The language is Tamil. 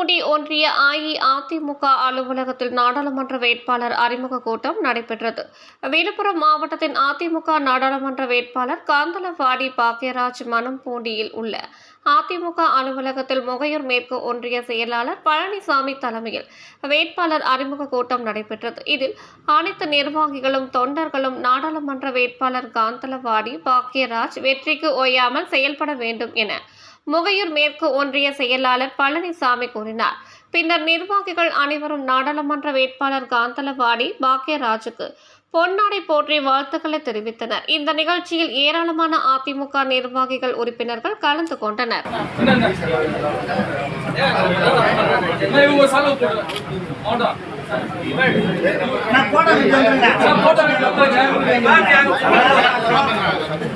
மணம்பூண்டி ஒன்றிய அஇஅதிமுக அலுவலகத்தில் நாடாளுமன்ற வேட்பாளர் அறிமுக கூட்டம் நடைபெற்றது. விழுப்புரம் மாவட்டத்தின் அதிமுக நாடாளுமன்ற வேட்பாளர் காந்தலவாடி பாக்யராஜ் மணம்பூண்டியில் உள்ள அதிமுக அலுவலகத்தில் முகையூர் மேற்கு ஒன்றிய செயலாளர் பழனிசாமி தலைமையில் வேட்பாளர் அறிமுக கூட்டம் நடைபெற்றது. இதில் அனைத்து நிர்வாகிகளும் தொண்டர்களும் நாடாளுமன்ற வேட்பாளர் காந்தலவாடி பாக்யராஜ் வெற்றிக்கு ஓயாமல் செயல்பட வேண்டும் என முகையூர் மேற்கு ஒன்றிய செயலாளர் பழனிசாமி கூறினார். பின்னர் நிர்வாகிகள் அனைவரும் நாடாளுமன்ற வேட்பாளர் காந்தலவாடி பாக்கியராஜுக்கு பொன்னாடை போற்றி வாழ்த்துக்களை தெரிவித்தனர். இந்த நிகழ்ச்சியில் ஏராளமான அதிமுக நிர்வாகிகள் உறுப்பினர்கள் கலந்து கொண்டனர். நான் போட்டோ